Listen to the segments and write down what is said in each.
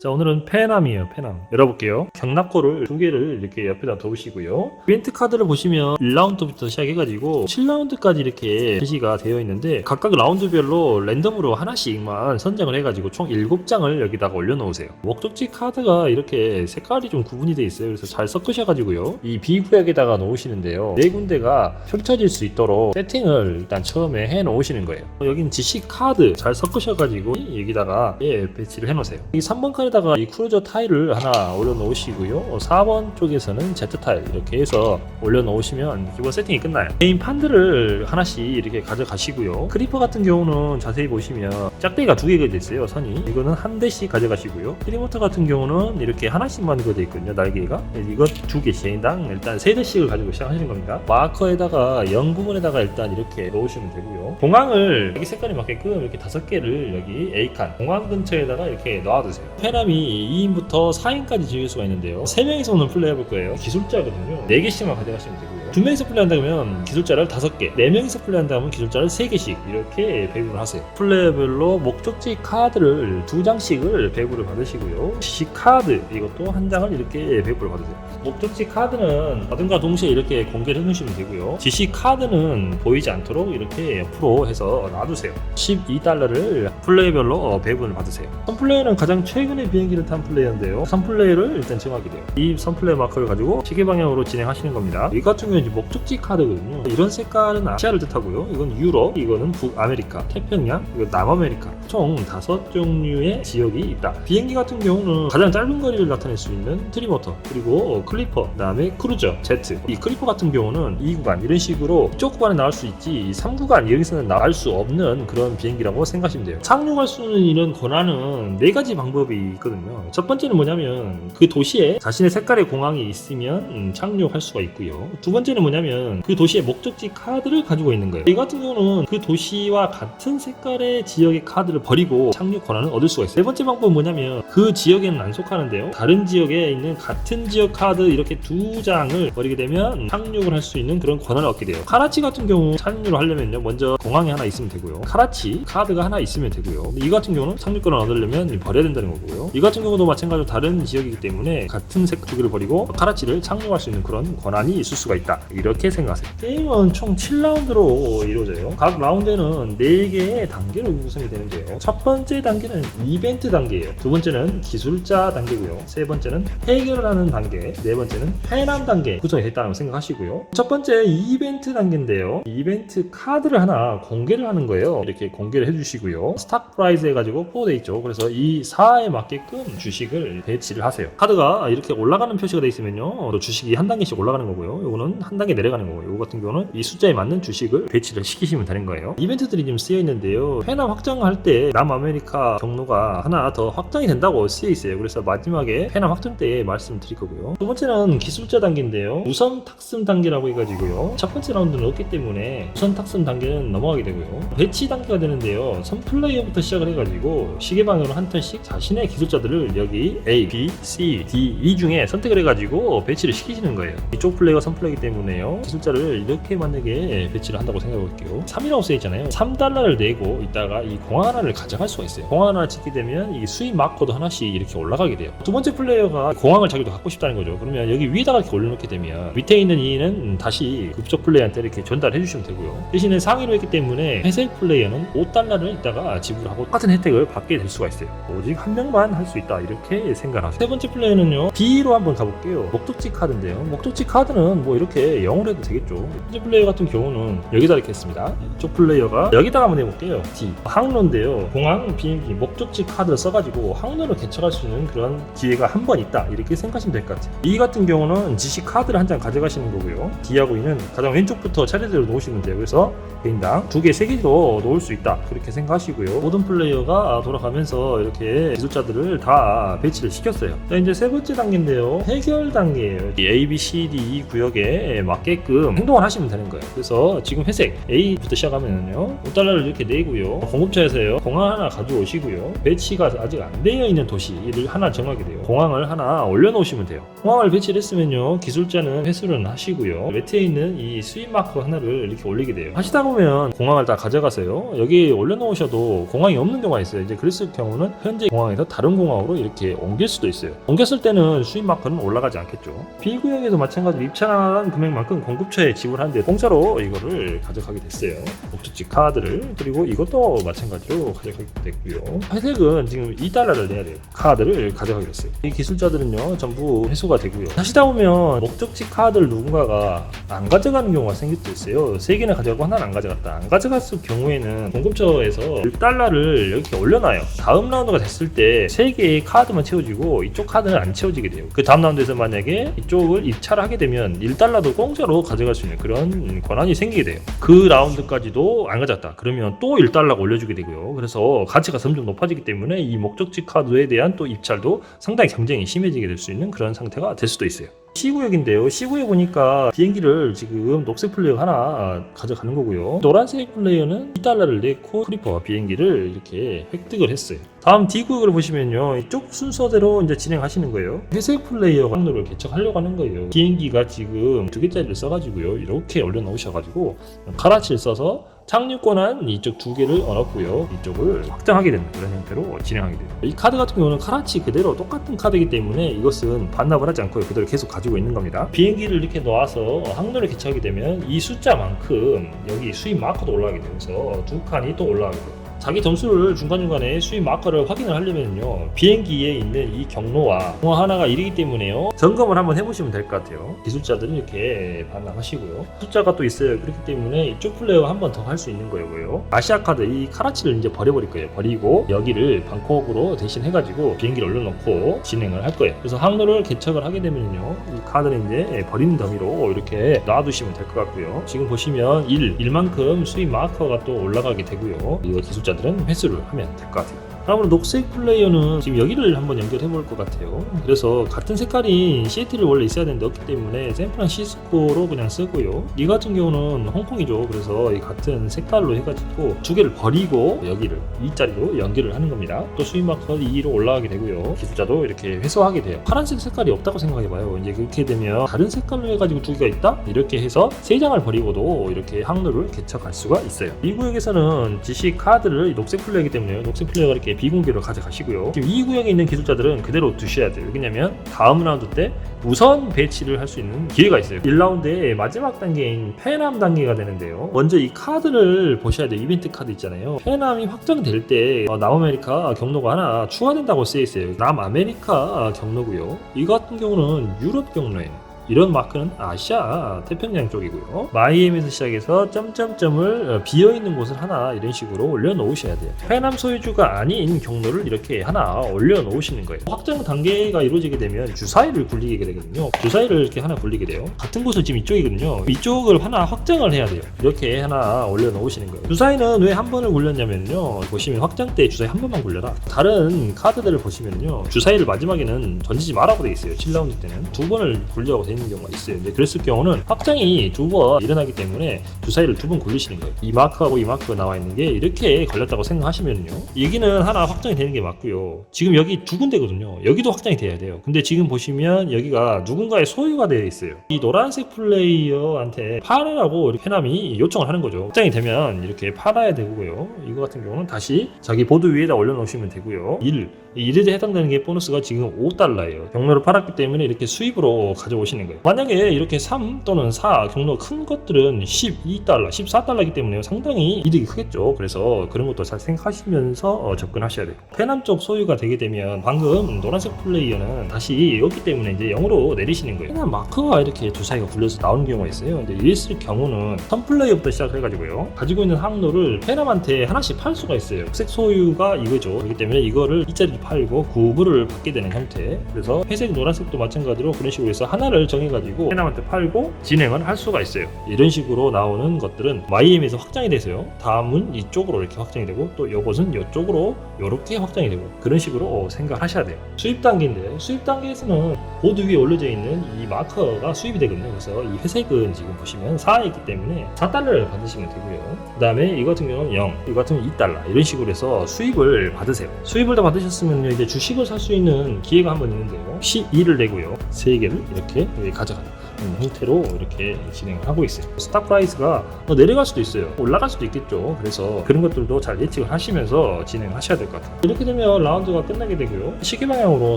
자 오늘은 페남이에요 페남 열어볼게요. 경납고를 두 개를 이렇게 옆에다 두시고요. 이벤트 카드를 보시면 1라운드부터 시작해가지고 7라운드까지 이렇게 제시가 되어 있는데 각각 라운드별로 랜덤으로 하나씩만 선정을 해가지고 총 7장을 여기다가 올려놓으세요. 목적지 카드가 이렇게 색깔이 좀 구분이 되어 있어요. 그래서 잘 섞으셔가지고요. 이 B구역에다가 놓으시는데요. 네 군데가 펼쳐질 수 있도록 세팅을 일단 처음에 해 놓으시는 거예요. 여긴 GC 카드 잘 섞으셔가지고 여기다가 예 배치를 해 놓으세요. 이 3번 칸에다가 이 크루저 타일을 하나 올려놓으시고요. 4번 쪽에서는 Z 타일 이렇게 해서 올려놓으시면 기본 세팅이 끝나요. 메인 판들을 하나씩 이렇게 가져가시고요. 크리퍼 같은 경우는 자세히 보시면 짝대기가 두 개가 있어요. 선이 이거는 한 대씩 가져가시고요. 트리모터 같은 경우는 이렇게 하나씩만 돼 있거든요. 날개가 이거 두 개씩당 일단 세 대씩을 가지고 시작하시는 겁니다. 마커에다가 0 부분에다가 일단 이렇게 놓으시면 되고요. 공항을 여기 색깔에 맞게끔 이렇게 다섯 개를 여기 A 칸 공항 근처에다가 이렇게 놔두세요. 페람이 2인부터 4인까지 즐길 수가 있는데요. 3명이서는 플레이 해볼 거예요. 기술자거든요. 4개씩만 가져가시면 되고요. 2명이서 플레이한다면 기술자를 5개, 4명이서 플레이한다면 기술자를 3개씩 이렇게 배분을 하세요. 플레이별로 목적지 카드를 2장씩을 배부를 받으시고요. 지시 카드 이것도 한 장을 이렇게 배부를 받으세요. 목적지 카드는 받은과 동시에 이렇게 공개를 해놓으시면 되고요. 지시 카드는 보이지 않도록 이렇게 옆으로 해서 놔두세요. 12달러를 플레이별로 배분을 받으세요. 선플레이는 가장 최근에 비행기를 탄 플레이어인데요. 선플레이를 일단 정하게 돼요. 이 선플레이 마커를 가지고 시계 방향으로 진행하시는 겁니다. 이 같은 경우 는 이제 목적지 카드거든요. 이런 색깔은 아시아를 뜻하고요. 이건 유럽, 이거는 북아메리카, 태평양, 이거 남아메리카. 총 다섯 종류의 지역이 있다. 비행기 같은 경우는 가장 짧은 거리를 나타낼 수 있는 트리모터, 그리고 클리퍼, 그다음에 크루저, 제트. 이 클리퍼 같은 경우는 2구간 이런 식으로 이쪽 구간에 나올 수 있지 3구간 여기서는 나갈 수 없는 그런 비행기라고 생각하시면 돼요. 착륙할 수 있는 이런 권한은 네 가지 방법이 있거든요. 첫 번째는 뭐냐면 그 도시에 자신의 색깔의 공항이 있으면 음, 착륙할 수가 있고요. 두 번째 는 뭐냐면 그 도시의 목적지 카드를 가지고 있는 거예요. 이 같은 경우는 그 도시와 같은 색깔의 지역의 카드를 버리고 착륙 권한을 얻을 수가 있어요. 세 번째 방법은 뭐냐면 그 지역에는 안 속하는데요. 다른 지역에 있는 같은 지역 카드 이렇게 두 장을 버리게 되면 착륙을 할 수 있는 그런 권한을 얻게 돼요. 카라치 같은 경우 착륙을 하려면요. 먼저 공항이 하나 있으면 되고요. 카라치 카드가 하나 있으면 되고요. 이 같은 경우는 착륙권을 얻으려면 버려야 된다는 거고요. 이 같은 경우도 마찬가지로 다른 지역이기 때문에 같은 색두 개를 버리고 카라치를 착륙할 수 있는 그런 권한이 있을 수가 있다. 이렇게 생각하세요. 게임은 총 7라운드로 이루어져요. 각 라운드에는 4개의 단계로 구성이 되는데요. 첫 번째 단계는 이벤트 단계예요. 두 번째는 기술자 단계고요. 세 번째는 해결을 하는 단계. 네 번째는 페남 단계 구성이 됐다고 생각하시고요. 첫 번째 이벤트 단계인데요. 이벤트 카드를 하나 공개를 하는 거예요. 이렇게 공개를 해주시고요. 스탁 프라이즈 해가지고 포돼 있죠. 그래서 이 4에 맞게끔 주식을 배치를 하세요. 카드가 이렇게 올라가는 표시가 돼 있으면요. 또 주식이 한 단계씩 올라가는 거고요. 요거는 한 단계 내려가는 거고요. 요거 같은 경우는 이 숫자에 맞는 주식을 배치를 시키시면 되는 거예요. 이벤트들이 좀 쓰여 있는데요. 페남 확장할 때 남아메리카 경로가 하나 더 확장이 된다고 쓰여 있어요. 그래서 마지막에 페남 확장 때 말씀드릴 거고요. 두 번째는 기술자 단계인데요. 우선 탁승 단계라고 해가지고요. 첫 번째 라운드는 없기 때문에 우선 탁승 단계는 넘어가게 되고요. 배치 단계가 되는데요. 선 플레이어부터 시작을 해가지고 시계 방향으로 한 턴씩 자신의 기술자들을 여기 A, B, C, D, E 중에 선택을 해가지고 배치를 시키시는 거예요. 이쪽 플레이가 선 플레이기 때문에 요. 기술자를 이렇게 만약에 배치를 한다고 생각해 볼게요. 3이라고 써 있잖아요. 3달러를 내고 있다가 이 공항 하나를 가져갈 수가 있어요. 공항 하나를 짓게 되면 이 수입 마커도 하나씩 이렇게 올라가게 돼요. 두 번째 플레이어가 공항을 자기도 갖고 싶다는 거죠. 그러면 여기 위에다가 이렇게 올려놓게 되면 밑에 있는 이는 다시 급적 플레이한테 이렇게 전달해 주시면 되고요. 대신에 상위로 했기 때문에 회색 플레이어는 5달러를 이따가 지불하고 똑같은 혜택을 받게 될 수가 있어요. 오직 한 명만 할 수 있다 이렇게 생각하세요. 세 번째 플레이어는요. B로 한번 가볼게요. 목적지 카드인데요. 목적지 카드는 뭐 이렇게 영어로 해도 되겠죠. 첫 번째 플레이어 같은 경우는 여기다 이렇게 했습니다. 이쪽 플레이어가 여기다가 한번 해볼게요. D. 항로인데요. 공항 비행기 목적지 카드를 써가지고 항로를 개척할 수 있는 그런 기회가 한 번 있다 이렇게 생각하시면 될 것 같아요. E 같은 경우는 지시 카드를 한 장 가져가시는 거고요. D하고 E는 가장 왼쪽부터 차례대로 놓으시면 돼요. 그래서 개인당 두 개, 세 개도 놓을 수 있다. 그렇게 생각하시고요. 모든 플레이어가 돌아가면서 이렇게 기술자들을 다 배치를 시켰어요. 자, 이제 세 번째 단계인데요. 해결 단계예요. 이 A, B, C, D, E 구역에 거에 맞게끔 행동을 하시면 되는 거예요. 그래서 지금 회색 A부터 시작하면요. 5달러를 이렇게 내고요. 공급처에서요. 공항 하나 가져오시고요. 배치가 아직 안 되어 있는 도시를 하나 정하게 돼요. 공항을 하나 올려놓으시면 돼요. 공항을 배치를 했으면요. 기술자는 회수를 하시고요. 외태에 있는 이 수입 마커 하나를 이렇게 올리게 돼요. 하시다 보면 공항을 다 가져가세요. 여기 올려놓으셔도 공항이 없는 경우가 있어요. 이제 그랬을 경우는 현재 공항에서 다른 공항으로 이렇게 옮길 수도 있어요. 옮겼을 때는 수입 마커는 올라가지 않겠죠. B구역에도 마찬가지로 입찰한 금액만큼 공급처에 지불하는데 공짜로 이거를 가져가게 됐어요. 목적지 카드를 그리고 이것도 마찬가지로 가져가게 됐고요. 회색은 지금 2달러를 내야 돼요. 카드를 가져가게 됐어요. 이 기술자들은요 전부 회수가 되고요. 하시다 보면 목적지 카드를 누군가가 안 가져가는 경우가 생길 수 있어요. 세 개는 가져가고 하나는 안 가져갔다. 안 가져갔을 경우에는 공급처에서 1달러를 이렇게 올려놔요. 다음 라운드가 됐을 때 세 개의 카드만 채워지고 이쪽 카드는 안 채워지게 돼요. 그 다음 라운드에서 만약에 이쪽을 입찰을 하게 되면 1달러도 공짜로 가져갈 수 있는 그런 권한이 생기게 돼요. 그 라운드까지도 안 가져갔다. 그러면 또 1달러가 올려주게 되고요. 그래서 가치가 점점 높아지기 때문에 이 목적지 카드에 대한 또 입찰도 상당히 경쟁이 심해지게 될 수 있는 그런 상태가 될 수도 있어요. C구역인데요. C구역 보니까 비행기를 지금 녹색 플레이어 하나 가져가는 거고요. 노란색 플레이어는 2달러를 내고 프리퍼 비행기를 이렇게 획득을 했어요. 다음 D구역을 보시면요. 이쪽 순서대로 이제 진행하시는 거예요. 회색 플레이어가 항로를 개척하려고 하는 거예요. 비행기가 지금 두 개짜리를 써가지고요. 이렇게 올려놓으셔가지고 카라치를 써서 착륙 권한 이쪽 두 개를 얻었고요. 이쪽을 확장하게 되는 그런 형태로 진행하게 돼요. 이 카드 같은 경우는 카라치 그대로 똑같은 카드이기 때문에 이것은 반납을 하지 않고 그대로 계속 가지고 있는 겁니다. 비행기를 이렇게 놓아서 항로를 개척하게 되면 이 숫자만큼 여기 수입 마커도 올라가게 되면서 두 칸이 또 올라가게 돼요. 자기 점수를 중간중간에 수입 마커를 확인을 하려면요 비행기에 있는 이 경로와 경로 하나가 1이기 때문에요. 점검을 한번 해보시면 될 것 같아요. 기술자들은 이렇게 반납하시고요. 숫자가 또 있어요. 그렇기 때문에 이쪽 플레이어 한 번 더 할 수 있는 거고요. 아시아 카드 이 카라치를 이제 버려버릴 거예요. 버리고 여기를 방콕으로 대신 해가지고 비행기를 올려놓고 진행을 할 거예요. 그래서 항로를 개척을 하게 되면요 이 카드는 이제 버리는 더미로 이렇게 놔두시면 될 것 같고요. 지금 보시면 1, 1만큼 수입 마커가 또 올라가게 되고요. 이거 기술자 들은 회수를 하면 될 것 같아요 다음으로 녹색 플레이어는 지금 여기를 한번 연결해 볼 것 같아요. 그래서 같은 색깔이 시애틀이 원래 있어야 되는데 없기 때문에 샌프란시스코로 그냥 쓰고요. 이 같은 경우는 홍콩이죠. 그래서 이 같은 색깔로 해가지고 두 개를 버리고 여기를 이 자리로 연결을 하는 겁니다. 또 수입 마커 2로 올라가게 되고요. 기술자도 이렇게 회수하게 돼요. 파란색 색깔이 없다고 생각해봐요. 이제 그렇게 되면 다른 색깔로 해가지고 두 개가 있다? 이렇게 해서 세 장을 버리고도 이렇게 항로를 개척할 수가 있어요. 이 구역에서는 지시 카드를 녹색 플레이이기 때문에 녹색 플레이가 이렇게 비공개로 가져가시고요. 지금 이 구역에 있는 기술자들은 그대로 두셔야 돼요. 왜냐면 다음 라운드 때 우선 배치를 할 수 있는 기회가 있어요. 1라운드의 마지막 단계인 페남 단계가 되는데요. 먼저 이 카드를 보셔야 돼요. 이벤트 카드 있잖아요. 페남이 확정될 때 어, 남아메리카 경로가 하나 추가된다고 쓰여 있어요. 남아메리카 경로고요. 이 같은 경우는 유럽 경로예요. 이런 마크는 아시아 태평양 쪽이고요. 마이애미에서 시작해서 점점점을 어, 비어 있는 곳을 하나 이런 식으로 올려놓으셔야 돼요. 해남 소유주가 아닌 경로를 이렇게 하나 올려놓으시는 거예요. 확정 단계가 이루어지게 되면 주사위를 굴리게 되거든요. 주사위를 이렇게 하나 굴리게 돼요. 같은 곳은 지금 이쪽이거든요. 이쪽을 하나 확정을 해야 돼요. 이렇게 하나 올려놓으시는 거예요. 주사위는 왜 한 번을 굴렸냐면요. 보시면 확장 때 주사위 한 번만 굴려라. 다른 카드들을 보시면요. 주사위를 마지막에는 던지지 말라고 돼 있어요. 7라운드 때는 두 번을 굴려고 돼 있는 경우가 있어요. 근데 그랬을 경우는 확장이 두 번 일어나기 때문에 주사위를 두 번 굴리시는 거예요. 이 마크하고 이 마크가 나와 있는 게 이렇게 걸렸다고 생각하시면요. 여기는 하나 확정이 되는 게 맞고요. 지금 여기 두 군데거든요. 여기도 확정이 돼야 돼요. 근데 지금 보시면 여기가 누군가의 소유가 되어 있어요. 이 노란색 플레이어한테 팔아라고 해남이 요청을 하는 거죠. 확정이 되면 이렇게 팔아야 되고요. 이거 같은 경우는 다시 자기 보드 위에다 올려놓으시면 되고요. 1, 이 1에 해당되는 게 보너스가 지금 5달러예요. 경로를 팔았기 때문에 이렇게 수입으로 가져오시는 거예요. 만약에 이렇게 3 또는 4 경로 큰 것들은 12달러, 14달러이기 때문에 상당히 이득이 크겠죠. 그래서 그런 것도 잘 생각하시면서 어, 접근하셔야 돼요. 페남 쪽 소유가 되게 되면 방금 노란색 플레이어는 다시 여기 때문에 이제 0으로 내리시는 거예요. 페남 마크가 이렇게 두 사이가 굴려서 나오는 경우가 있어요. 근데 이랬을 경우는 선 플레이어부터 시작해가지고요. 가지고 있는 항로를 페남한테 하나씩 팔 수가 있어요. 흑색 소유가 이거죠. 그렇기 때문에 이거를 이 자리를 팔고 구부를 받게 되는 형태. 그래서 회색, 노란색도 마찬가지로 그런 식으로 해서 하나를 정해가지고 페남한테 팔고 진행을 할 수가 있어요. 이런 식으로 나오는 것들은 YM에서 확장이 돼서요. 다음은 이쪽으로 이렇게 확장이 되고 또 이것은 이쪽으로 이렇게 확장이 되고 그런 식으로 생각하셔야 돼요. 수입 단계인데 수입 단계에서는 보드 위에 올려져 있는 이 마커가 수입이 되거든요. 그래서 이 회색은 지금 보시면 4에 있기 때문에 4달러를 받으시면 되고요. 그 다음에 이거 같은 경우는 0, 이거 같은 경우는 2달러 이런 식으로 해서 수입을 받으세요. 수입을 다 받으셨으면 이제 주식을 살 수 있는 기회가 한 번 있는데요. 12를 내고요. 3개를 이렇게 가져가는 음, 형태로 이렇게 진행을 하고 있어요. 스탁 프라이스가 뭐 내려갈 수도 있어요. 올라갈 수도 있겠죠. 그래서 그런 것들도 잘 예측을 하시면서 진행하셔야 될 것 같아요. 이렇게 되면 라운드가 끝나게 되고요. 시계 방향으로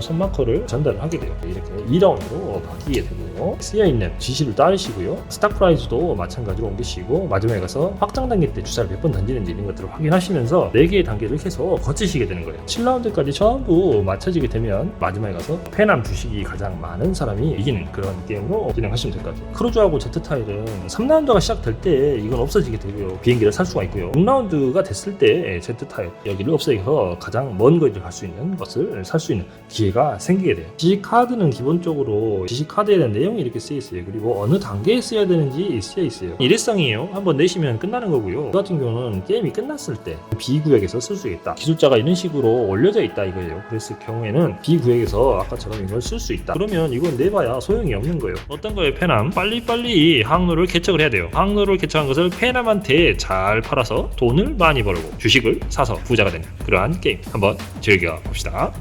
선마커를 전달을 하게 돼요. 이렇게 2라운드로 바뀌게 되고요. 쓰여 있는 지시를 따르시고요. 스탁 프라이즈도 마찬가지로 옮기시고 마지막에 가서 확장 단계 때 주사를 몇 번 던지는지 이런 것들을 확인하시면서 4개의 단계를 계속 거치시게 되는 거예요. 7라운드까지 전부 맞춰지게 되면 마지막에 가서 페남 주식이 가장 많은 사람이 이기는 그런 게임으로 진행 하시면 될 것 같아요. 크루즈하고 제트타일은 3라운드가 시작될 때 이건 없어지게 되고요. 비행기를 살 수가 있고요. 6라운드가 됐을 때 제트타일 여기를 없애서 가장 먼 거리를 갈 수 있는 것을 살 수 있는 기회가 생기게 돼요. 지식 카드는 기본적으로 지식 카드에 대한 내용이 이렇게 쓰여 있어요. 그리고 어느 단계에 써야 되는지 쓰여 있어요. 일회성이에요. 한번 내시면 끝나는 거고요. 그 같은 경우는 게임이 끝났을 때 B 구역에서 쓸 수 있다. 기술자가 이런 식으로 올려져 있다 이거예요. 그랬을 경우에는 B 구역에서 아까처럼 이걸 쓸 수 있다. 그러면 이건 내봐야 소용이 없는 거예요. 어떤 거예요, 페남? 빨리빨리 항로를 개척을 해야 돼요. 항로를 개척한 것을 페남한테 잘 팔아서 돈을 많이 벌고 주식을 사서 부자가 되는 그러한 게임 한번 즐겨 봅시다.